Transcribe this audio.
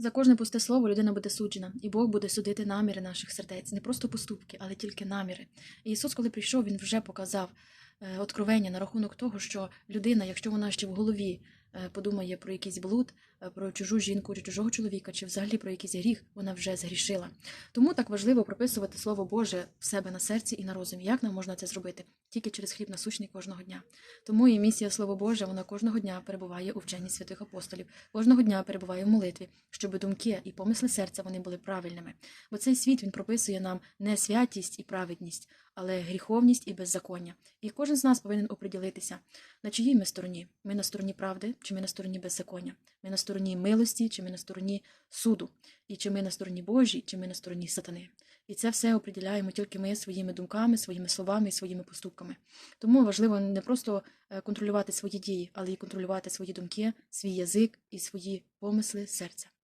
За кожне пусте слово людина буде суджена, і Бог буде судити наміри наших сердець, не просто поступки, але тільки наміри. Ісус, коли прийшов, Він вже показав е, откровення на рахунок того, що людина, якщо вона ще в голові подумає про якийсь блуд, е, про чужу жінку чи чужого чоловіка, чи взагалі про якийсь гріх, вона вже згрішила. Тому так важливо прописувати Слово Боже в себе на серці і на розумі. Як нам можна це зробити? Тільки через хліб насущний кожного дня. Тому і місія Слово Боже, вона кожного дня перебуває у вченні святих апостолів, кожного дня перебуває в молитві, щоб думки і помисли серця вони були правильними. Бо цей світ він прописує нам не святість і праведність, але гріховність і беззаконня. І кожен з нас повинен оприділитися, на чиїй ми стороні. Ми на стороні правди, чи ми на стороні беззаконня. Ми на стороні милості, чи ми на стороні суду, і чи ми на стороні Божій, чи ми на стороні сатани. І це все оприділяємо тільки ми своїми думками, своїми словами і своїми поступками. Тому важливо не просто е, контролювати свої дії, але й контролювати свої думки, свій язик і свої помисли серця.